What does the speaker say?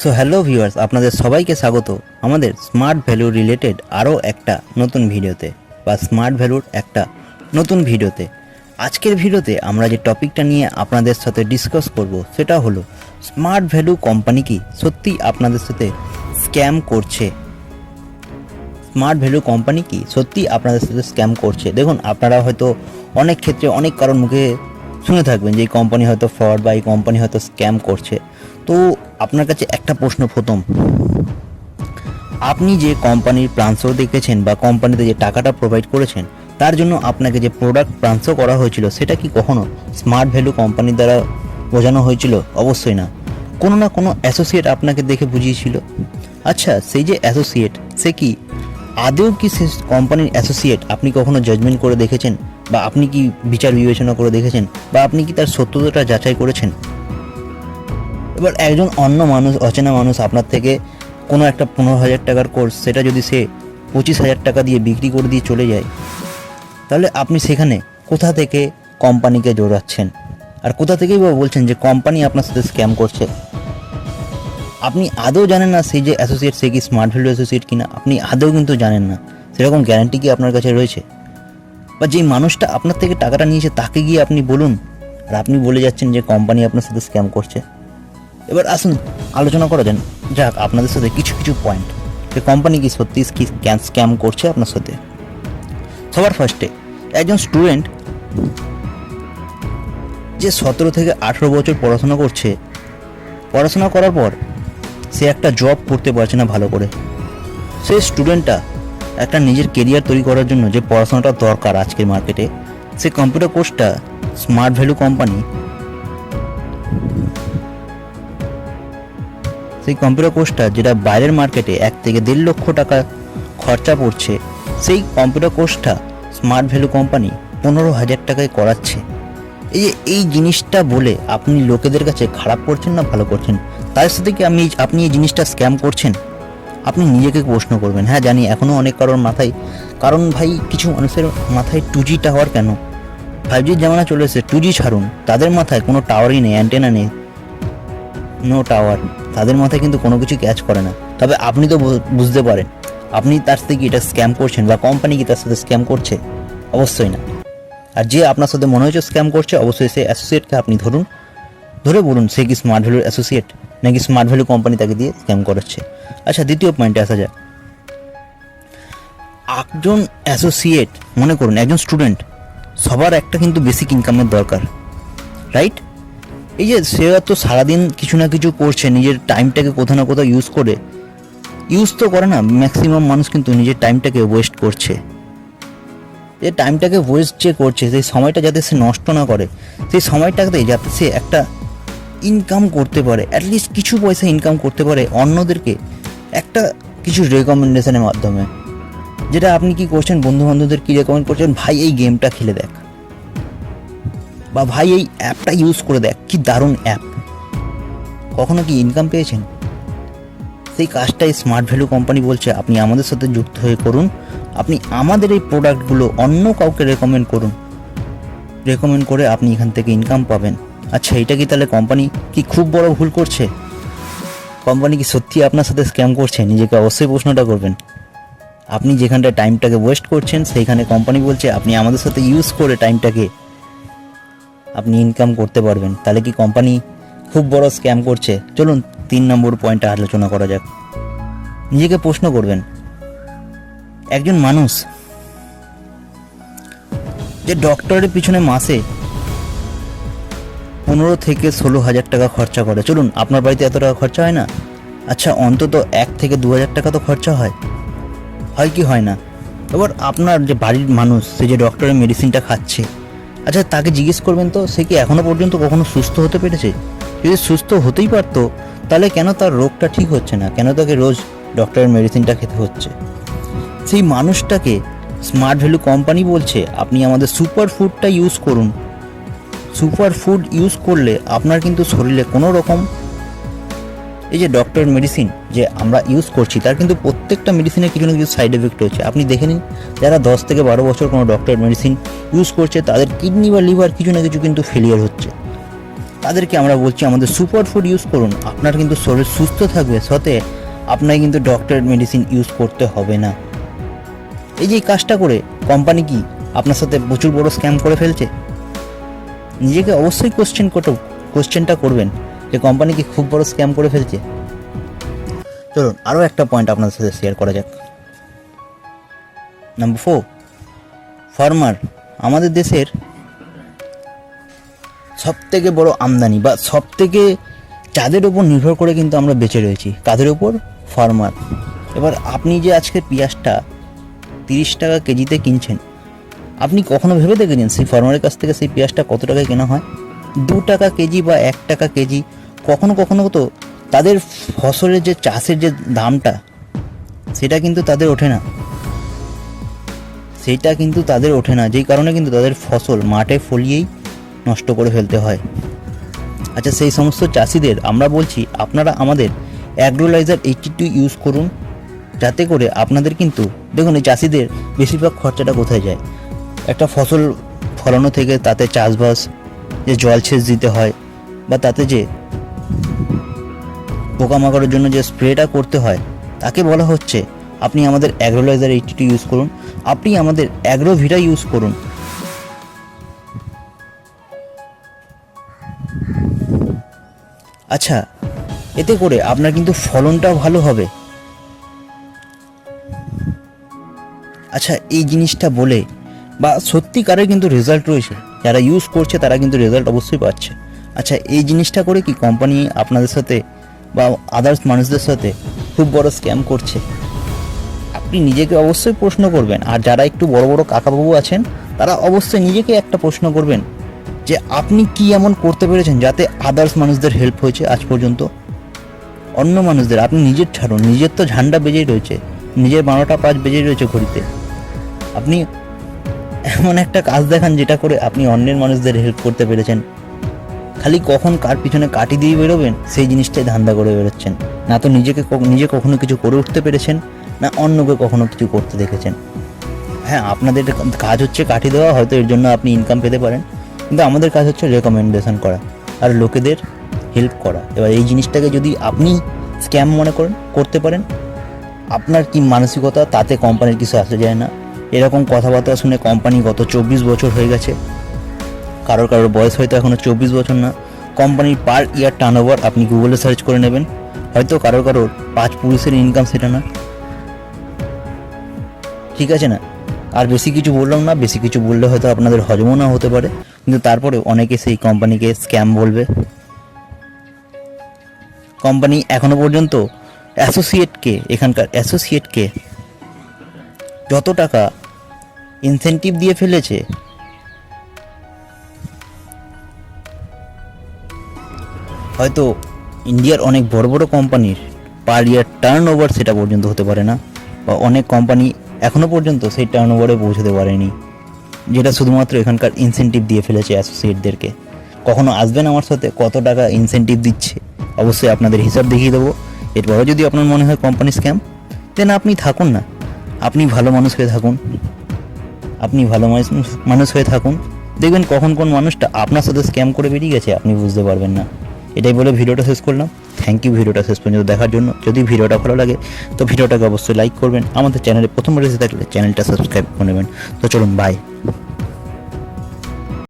So hello viewers আপনাদের সবাইকে স্বাগত। আমাদের স্মার্ট ভ্যালু রিলেটেড আরও একটা নতুন ভিডিওতে, বা স্মার্ট ভ্যালুর একটা নতুন ভিডিওতে। আজকের ভিডিওতে আমরা যে টপিকটা নিয়ে আপনাদের সাথে ডিসকাস করব, সেটা হলো স্মার্ট ভ্যালু কোম্পানি কি, সত্যি আপনাদের সাথে স্ক্যাম করছে? স্মার্ট ভ্যালু কোম্পানি কি, সত্যি আপনাদের সাথে স্ক্যাম করছে? দেখুন, আপনারা হয়তো অনেক ক্ষেত্রে অনেক কারণ মুখে শুনে থাকবেন যে এই কোম্পানি হয়তো ফ্রড বা এই কোম্পানি হয়তো স্ক্যাম করছে। তো আপনার কাছে একটা প্রশ্ন প্রথম। আপনি যে কোম্পানির প্রাংশ দেখেছেন বা কোম্পানিতে যে টাকাটা প্রোভাইড করেছেন, তার জন্য আপনাকে যে প্রোডাক্ট প্রাংশ করা হয়েছিল, সেটা কি কখনো স্মার্ট ভ্যালু কোম্পানির দ্বারা বোঝানো হয়েছিল? অবশ্যই না। কোনো না কোনো অ্যাসোসিয়েট আপনাকে দেখে বুঝিয়েছিল। আচ্ছা সেই যে অ্যাসোসিয়েট সে কি আদেও কি সে কোম্পানির অ্যাসোসিয়েট আপনি কখনো জাজমেন্ট করে দেখেছেন? বা আপনি কি বিচার বিবেচনা করে দেখেছেন? বা আপনি কি তার সত্যতাটা যাচাই করেছেন? এবার একজন অন্য মানুষ, অচেনা মানুষ আপনার থেকে কোনো একটা পনেরো হাজার টাকার কোর্স সেটা যদি সে পঁচিশ হাজার টাকা দিয়ে বিক্রি করে দিয়ে চলে যায়, তাহলে আপনি সেখানে কোথা থেকে কোম্পানিকে জোড়াচ্ছেন আর কোথা থেকেই বা বলছেন যে কোম্পানি আপনার সাথে স্ক্যাম করছে? আপনি আদৌ জানেন না সেই যে অ্যাসোসিয়েট সে কি স্মার্ট ভ্যালু অ্যাসোসিয়েট কিনা? আপনি আদৌ কিন্তু জানেন না। সেরকম গ্যারান্টি কি আপনার কাছে রয়েছে? বা যেই মানুষটা আপনার থেকে টাকাটা নিয়েছে, তাকে গিয়ে আপনি বলুন। আর আপনি বলে যাচ্ছেন যে কোম্পানি আপনার সাথে স্ক্যাম করছে। এবার আসুন, আলোচনা করা যান যাক, আপনাদের সাথে কিছু কিছু পয়েন্ট যে কোম্পানি কি সত্যি স্ক্যাম করছে আপনার সাথে? সবার ফার্স্টে একজন স্টুডেন্ট যে সতেরো থেকে আঠেরো বছর পড়াশোনা করছে, পড়াশোনা করার পর সে একটা জব করতে পারছে না ভালো করে। সেই স্টুডেন্টটা একটা নিজের কেরিয়ার তৈরি করার জন্য যে পড়াশোনাটা দরকার আজকের মার্কেটে সে কম্পিউটার কোর্সটা স্মার্ট ভ্যালু কোম্পানি সেই কম্পিউটার কোর্সটা যেটা বাইরের মার্কেটে এক থেকে দেড় লক্ষ টাকা খরচা পড়ছে, সেই কম্পিউটার কোর্সটা স্মার্ট ভ্যালু কোম্পানি পনেরো হাজার টাকায় করাচ্ছে। এই যে এই জিনিসটা বলে আপনি লোকেদের কাছে খারাপ করছেন না ভালো করছেন? তার সাথে কি আমি আপনি এই জিনিসটা স্ক্যাম করছেন? আপনি নিজেকে প্রশ্ন করবেন হ্যাঁ জানি এখনও অনেক কারোর মাথায়, কারণ ভাই কিছু মানুষের মাথায় টু জি টাওয়ার কেন ফাইভ জির জামানা চলে এসেছে টু জি ছাড়ুন, তাদের মাথায় কোনো টাওয়ারই নেই অ্যান্টেনা নেই নো টাওয়ার তাদের মাথায় কিন্তু কোনো কিছু ক্যাচ করে না। তবে আপনি তো বুঝতে পারেন, আপনি তার সাথে কি এটা স্ক্যাম করছেন বা কোম্পানি কি তার সাথে স্ক্যাম করছে? অবশ্যই না। আর যে আপনার সাথে মনে হচ্ছে স্ক্যাম করছে, অবশ্যই সে অ্যাসোসিয়েটকে আপনি ধরুন, ধরে বলুন সে কি স্মার্ট ভ্যালুর অ্যাসোসিয়েট নাকি স্মার্ট ভ্যালু কোম্পানি তাকে দিয়ে স্ক্যাম করাচ্ছে। আচ্ছা দ্বিতীয় পয়েন্টে আসা যাক। একজন অ্যাসোসিয়েট মনে করুন একজন স্টুডেন্ট সবার একটা কিন্তু বেসিক ইনকামের দরকার রাইট এই যে সে তো সারাদিন কিছু না কিছু করছে, নিজের টাইমটাকে কোথাও না কোথাও ইউজ করে ইউজ তো করে না ম্যাক্সিমাম মানুষ কিন্তু নিজের টাইমটাকে ওয়েস্ট করছে। যে টাইমটাকে ওয়েস্ট যে করছে, সেই সময়টা যাতে সে নষ্ট না করে, সেই সময়টাতে যাতে সে একটা ইনকাম করতে পারে অ্যাটলিস্ট কিছু পয়সা ইনকাম করতে পারে অন্যদেরকে, একটা কিছু রেকমেন্ডেশনের মাধ্যমে। যেটা আপনি কি করছেন বন্ধু বান্ধবদের কি রেকমেন্ড করছেন, ভাই, এই গেমটা খেলে দেখ। বা ভাই এই অ্যাপটা ইউজ করে দেখ, কি দারুণ অ্যাপ। কখনো কি ইনকাম পেয়েছেন? সেই কাজটাই স্মার্ট ভ্যালু কোম্পানি বলছে, আপনি আমাদের সাথে যুক্ত হয়ে করুন। আপনি আমাদের এই প্রোডাক্টগুলো অন্য কাউকে রেকমেন্ড করুন। রেকমেন্ড করে আপনি এখান থেকে ইনকাম পাবেন। আচ্ছা এটা কি তাহলে কোম্পানি কি খুব বড় ভুল করছে? কোম্পানি কি সত্যি আপনার সাথে স্ক্যাম করছে? নিজেকে অবশ্যই প্রশ্নটা করবেন। আপনি যেখানটায় টাইমটাকে ওয়েস্ট করছেন, সেইখানে কোম্পানি বলছে, আপনি আমাদের সাথে ইউজ করে টাইমটাকে আপনি ইনকাম করতে পারবেন। তাহলে কি কোম্পানি খুব বড় স্ক্যাম করছে? চলুন তিন নম্বর পয়েন্টে আলোচনা করা যাক। নিজেকে প্রশ্ন করবেন, একজন মানুষ যে ডক্টরের পিছনে মাসে পনেরো থেকে ষোলো হাজার টাকা খরচা করে। চলুন, আপনার বাড়িতে এত টাকা খরচা হয় না? আচ্ছা অন্তত এক থেকে দু হাজার টাকা তো খরচা হয়। হয় কি হয় না? এবার আপনার যে বাড়ির মানুষ, সে যে ডক্টরের মেডিসিনটা খাচ্ছে আচ্ছা তাকে জিজ্ঞেস করবেন তো, সে কি এখনও পর্যন্ত কখনো সুস্থ হতে পেরেছে? যদি সুস্থ হতেই পারত, তাহলে কেন তার রোগটা ঠিক হচ্ছে না? কেন তাকে রোজ ডক্টরের মেডিসিনটা খেতে হচ্ছে? সেই মানুষটাকে স্মার্ট ভ্যালু কোম্পানি বলছে, আপনি আমাদের সুপার ফুডটা ইউজ করুন। সুপার ফুড ইউজ করলে আপনার কিন্তু শরীরে কোনো রকম এই যে ডক্টর মেডিসিন যে আমরা ইউজ করছি, তার কিন্তু প্রত্যেকটা মেডিসিনের কিছু না কিছু সাইড এফেক্ট হচ্ছে আপনি দেখে নিন, যারা দশ থেকে বারো বছর কোনো ডক্টর মেডিসিন ইউজ করছে, তাদের কিডনি বা লিভার কিছু না কিছু কিন্তু ফেলিয়ার হচ্ছে। তাদেরকে আমরা বলছি, আমাদের সুপার ফুড ইউজ করুন। আপনার কিন্তু শরীর সুস্থ থাকবে সাথে আপনাকে কিন্তু ডক্টরের মেডিসিন ইউজ করতে হবে না। এই যে কাজটা করে কোম্পানি কি আপনার সাথে প্রচুর বড় স্ক্যাম করে ফেলছে? নিজেকে অবশ্যই কোশ্চেন কোশ্চেনটা করবেন। যে কোম্পানি কি খুব বড় স্ক্যাম করে ফেলছে? চলুন আরও একটা পয়েন্ট আপনাদের সাথে শেয়ার করা যাক। নাম্বার ফোর ফার্মার আমাদের দেশের সব থেকে বড় আমদানি বা সব থেকে যাদের উপর নির্ভর করে কিন্তু আমরা বেঁচে রয়েছি কাদের উপর ফার্মার এবার আপনি যে আজকে পেঁয়াজটা তিরিশ টাকা কেজিতে কিনছেন, আপনি কখনো ভেবে দেখেছেন সেই ফার্মারের কাছ থেকে সেই পেঁয়াজটা কত টাকায় কেনা হয়? দু টাকা কেজি বা এক টাকা কেজি কখনো কখনো তো তাদের ফসলের যে চাষের যে দামটা, সেটা কিন্তু তাদের ওঠে না। সেটা কিন্তু তাদের ওঠে না, যেই কারণে কিন্তু তাদের ফসল মাঠে ফলিয়েই নষ্ট করে ফেলতে হয়। আচ্ছা সেই সমস্ত চাষিদের আমরা বলছি, আপনারা আমাদের অ্যাগ্রোলাইজার এইটি টু ইউজ করুন, যাতে করে আপনাদের কিন্তু, দেখুন এই চাষিদের বেশিরভাগ খরচাটা কোথায় যায়? একটা ফসল ফলানো থেকে তাতে চাষবাস, যে জল সেচ দিতে হয়, বা তাতে যে পোকামাকড়ের জন্য যে স্প্রেটা করতে হয়, তাকে বলা হচ্ছে, আপনি আমাদের অ্যাগ্রোলাইজার এইটি টু ইউজ করুন, আপনি আমাদের অ্যাগ্রোভিটা ইউজ করুন। আচ্ছা এতে করে আপনার কিন্তু ফলনটাও ভালো হবে। আচ্ছা এই জিনিসটা বলে, বা সত্যিকারের কিন্তু রেজাল্ট রয়েছে। যারা ইউজ করছে, তারা কিন্তু রেজাল্ট অবশ্যই পাচ্ছে। আচ্ছা এই জিনিসটা করে কি কোম্পানি আপনাদের সাথে বা আদার্স মানুষদের সাথে খুব বড় স্ক্যাম করছে। আপনি নিজেকে অবশ্যই প্রশ্ন করবেন, আর যারা একটু বড় বড় কাকাবাবু আছেন, তারা অবশ্যই নিজেকে একটা প্রশ্ন করবেন যে আপনি কি এমন করতে পেরেছেন যাতে আদার্স মানুষদের হেল্প হয়েছে আজ পর্যন্ত? অন্য মানুষদের, আপনি নিজের ছাড়ুন, নিজের তো ঝান্ডা বেজেই রয়েছে, নিজের বারোটা পাঁচ বেজেই রয়েছে ঘড়িতে। আপনি এমন একটা কাজ দেখান যেটা করে আপনি অন্যের মানুষদের হেল্প করতে পেরেছেন। খালি কখন কার পিছনে কাটি দিয়ে বেরোবেন, সেই জিনিসটাই ধান্দা করে বেরোচ্ছেন। না তো নিজেকে নিজে কখনো কিছু করে উঠতে পেরেছেন, না অন্যকে কখনো কিছু করতে দেখেছেন। হ্যাঁ আপনাদের কাজ হচ্ছে কাঠি দেওয়া, হয়তো এর জন্য আপনি ইনকাম পেতে পারেন, কিন্তু আমাদের কাজ হচ্ছে রেকমেন্ডেশন করা আর লোকেদের হেল্প করা। এবার এই জিনিসটাকে যদি আপনি স্ক্যাম মনে করেন, করতে পারেন, আপনার কি মানসিকতা তাতে কোম্পানির কিছু আসে যায় না। এরকম কথাবার্তা শুনে কোম্পানি গত চব্বিশ বছর হয়ে গেছে কারোর কারোর বয়স হয়তো এখনও চব্বিশ বছর না। কোম্পানির পার ইয়ার টার্ন ওভার আপনি গুগলে সার্চ করে নেবেন। হয়তো কারোর কারোর পাঁচ পুরুষের ইনকাম সেটা না। ঠিক আছে না? আর বেশি কিছু বললাম না, বেশি কিছু বললে হয়তো আপনাদের হজমও না হতে পারে। কিন্তু তারপরে অনেকে সেই কোম্পানিকে স্ক্যাম বলবে। কোম্পানি এখনও পর্যন্ত অ্যাসোসিয়েটকে এখানকার অ্যাসোসিয়েটকে যত টাকা ইনসেন্টিভ দিয়ে ফেলেছে হয়তো ইন্ডিয়ার অনেক বড় বড় কোম্পানির পার ইয়ার টার্ন ওভার সেটা পর্যন্ত হতে পারে না বা অনেক কোম্পানি এখনও পর্যন্ত সেই টার্ন ওভারে পৌঁছতে পারেনি, যেটা শুধুমাত্র এখানকার ইনসেন্টিভ দিয়ে ফেলেছে অ্যাসোসিয়েটদেরকে কখনো আসবেন আমার সাথে? কত টাকা ইনসেন্টিভ দিচ্ছে? অবশ্যই আপনাদের হিসাব দেখিয়ে দেবো। এরপরও যদি আপনার মনে হয় কোম্পানি স্ক্যাম দেন আপনি থাকুন না। আপনি ভালো মানুষ হয়ে থাকুন। আপনি ভালো মানুষ হয়ে থাকুন। দেখবেন কখন কোন মানুষটা আপনার সাথে স্ক্যাম করে বেরিয়ে গেছে, আপনি বুঝতে পারবেন না। এটাই বলে ভিডিওটা শেষ করলাম। থ্যাংক ইউ ভিডিওটা শেষ পর্যন্ত দেখার জন্য। যদি ভিডিওটা ভালো লাগে, তো ভিডিওটাকে অবশ্যই লাইক করবেন। আমাদের চ্যানেলে প্রথমবার এসে থাকলে চ্যানেলটা সাবস্ক্রাইব করে নেবেন। তো চলুন বাই